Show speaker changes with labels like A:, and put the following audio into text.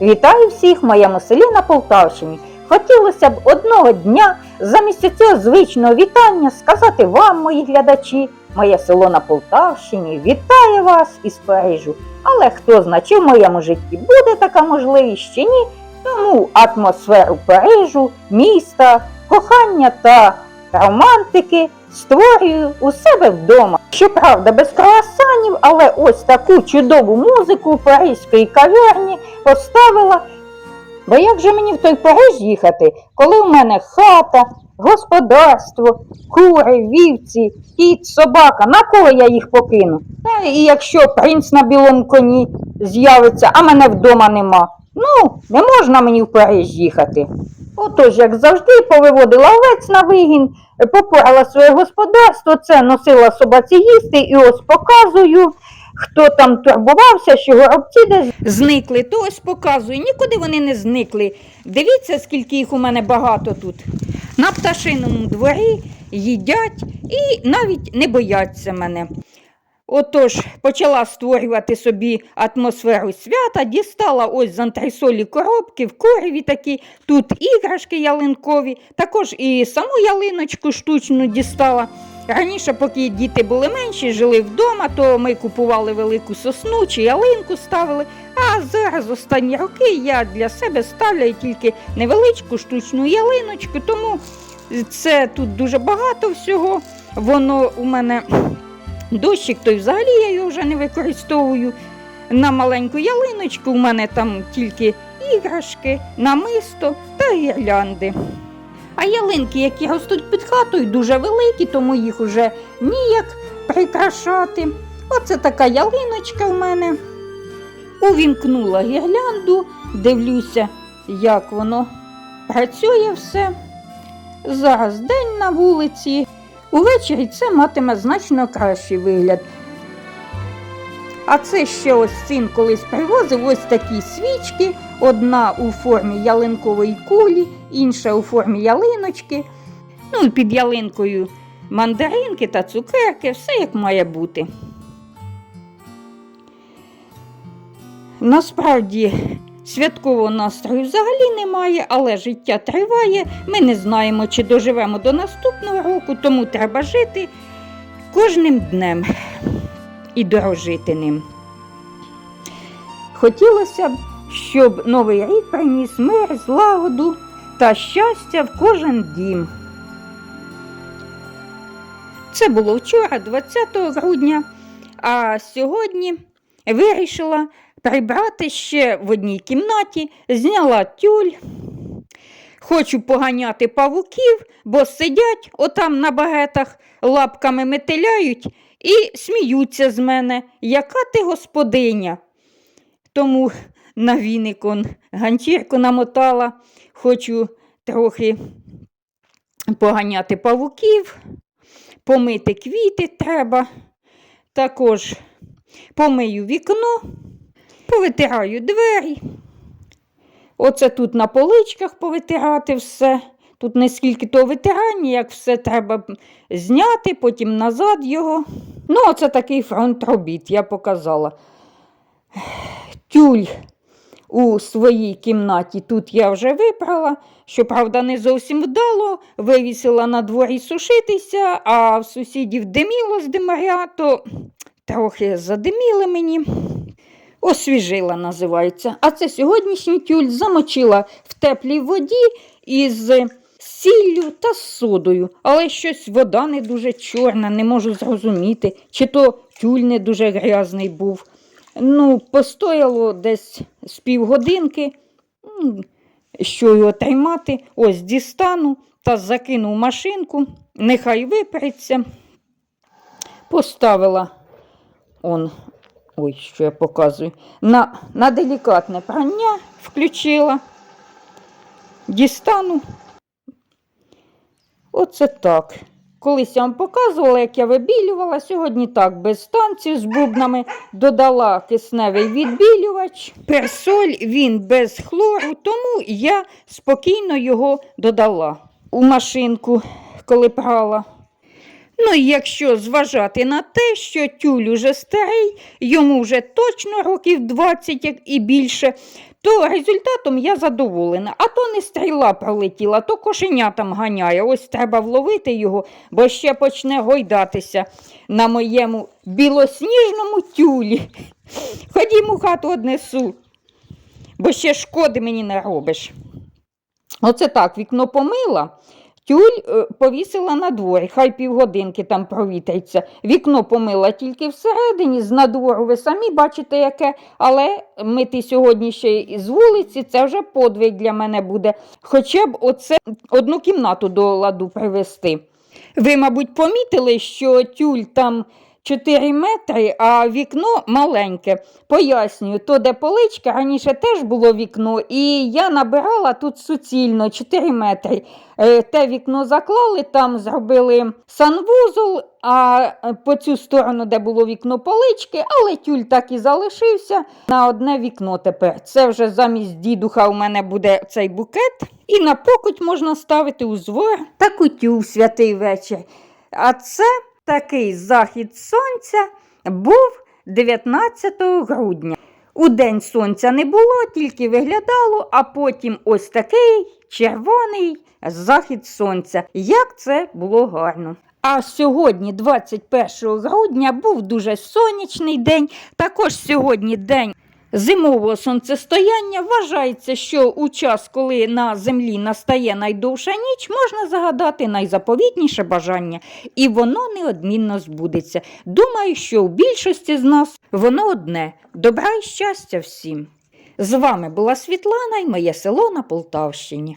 A: Вітаю всіх в моєму селі на Полтавщині. Хотілося б одного дня замість цього звичного вітання сказати вам, мої глядачі, моє село на Полтавщині вітає вас із Парижу. Але хто знає, чи в моєму житті буде така можливість чи ні, тому атмосферу Парижу, міста, кохання та романтики створюю у себе вдома. Щоправда, без круасанів, але ось таку чудову музику у паризької кав'ярні поставила. Бо як же мені в той Париж їхати, коли в мене хата, господарство, кури, вівці, кіт, собака, на кого я їх покину? Та і якщо принц на білому коні з'явиться, а мене вдома нема, ну, не можна мені в Париж їхати. Отож, як завжди, повиводила овець на вигін, попорала своє господарство, це носила собаці їсти і ось показую. Хто там турбувався, що горобці десь зникли, то ось показую. Нікуди вони не зникли. Дивіться, скільки їх у мене багато тут. На пташиному дворі їдять і навіть не бояться мене. Отож, почала створювати собі атмосферу свята, дістала ось з антресолі коробки, в кореві такі, тут іграшки ялинкові, також і саму ялиночку штучну дістала. Раніше, поки діти були менші, жили вдома, то ми купували велику сосну чи ялинку ставили. А зараз останні роки я для себе ставлю тільки невеличку штучну ялиночку, тому це тут дуже багато всього. Воно у мене дощик, то взагалі я його вже не використовую. На маленьку ялиночку у мене там тільки іграшки, намисто та гірлянди. А ялинки, які ростуть під хатою, дуже великі, тому їх уже ніяк прикрашати. Оце така ялиночка в мене. Увімкнула гірлянду, дивлюся, як воно працює все. Зараз день на вулиці. Увечері це матиме значно кращий вигляд. А це ще ось син колись привозив ось такі свічки, одна у формі ялинкової кулі, інша у формі ялиночки. Ну і під ялинкою мандаринки та цукерки, все як має бути. Насправді святкового настрою взагалі немає, але життя триває. Ми не знаємо, чи доживемо до наступного року, тому треба жити кожним днем і дорожити ним. Хотілося б, щоб новий рік приніс мир, злагоду та щастя в кожен дім. Це було вчора, 20 грудня, а сьогодні вирішила прибрати ще в одній кімнаті, зняла тюль. Хочу поганяти павуків, бо сидять отам на багетах, лапками метеляють і сміються з мене, яка ти господиня. Тому на віникон ганчірку намотала, хочу трохи поганяти павуків, помити квіти треба, також помию вікно, повитираю двері. Оце тут на поличках повитирати все. Тут не скільки то витирання, як все треба зняти, потім назад його. Ну, оце такий фронт робіт, я показала. Тюль у своїй кімнаті тут я вже випрала, щоправда, не зовсім вдало, вивісила на дворі сушитися, а в сусідів диміло з димаря, то трохи задиміли мені. Освіжила, називається. А це сьогоднішній тюль замочила в теплій воді із сіллю та содою. Але щось вода не дуже чорна, не можу зрозуміти, чи то тюль не дуже грязний був. Ну, постояло десь з півгодинки, що його тримати. Ось дістану та закину в машинку, нехай випереться. Поставила он Ой, що я показую. На, на делікатне прання включила. Дістану. Оце так. Колись я вам показувала, як я вибілювала. Сьогодні так, без станції з бубнами додала кисневий відбілювач. Персоль він без хлору, тому я спокійно його додала у машинку, коли прала. Ну, якщо зважати на те, що тюль уже старий, йому вже точно років 20 і більше, то результатом я задоволена. А то не стріла пролетіла, то кошеня там ганяє. Ось треба вловити його, бо ще почне гойдатися на моєму білосніжному тюлі. Ходім у хату однесу, бо ще шкоди мені не робиш. Оце так, вікно помила. Тюль е, повісила на дворі, хай півгодинки там провітриться. Вікно помила тільки всередині, з надвору ви самі бачите, яке, але мити сьогодні ще й з вулиці, це вже подвиг для мене буде. Хоча б оце одну кімнату до ладу привести. Ви, мабуть, помітили, що тюль там 4 метри, а вікно маленьке. Пояснюю, то де поличка, раніше теж було вікно, і я набирала тут суцільно 4 метри. Е, Те вікно заклали, там зробили санвузол, а е, по цю сторону, де було вікно полички, але тюль так і залишився на одне вікно тепер. Це вже замість дідуха у мене буде цей букет. І на покуть можна ставити узвар та кутю в святий вечір. А це такий захід сонця був 19 грудня. У день сонця не було, тільки виглядало, а потім ось такий червоний захід сонця. Як це було гарно. А сьогодні, 21 грудня, був дуже сонячний день. Також сьогодні день зимового сонцестояння. Вважається, що у час, коли на землі настає найдовша ніч, можна загадати найзаповітніше бажання, і воно неодмінно збудеться. Думаю, що у більшості з нас воно одне добра і щастя всім. З вами була Світлана і моє село на Полтавщині.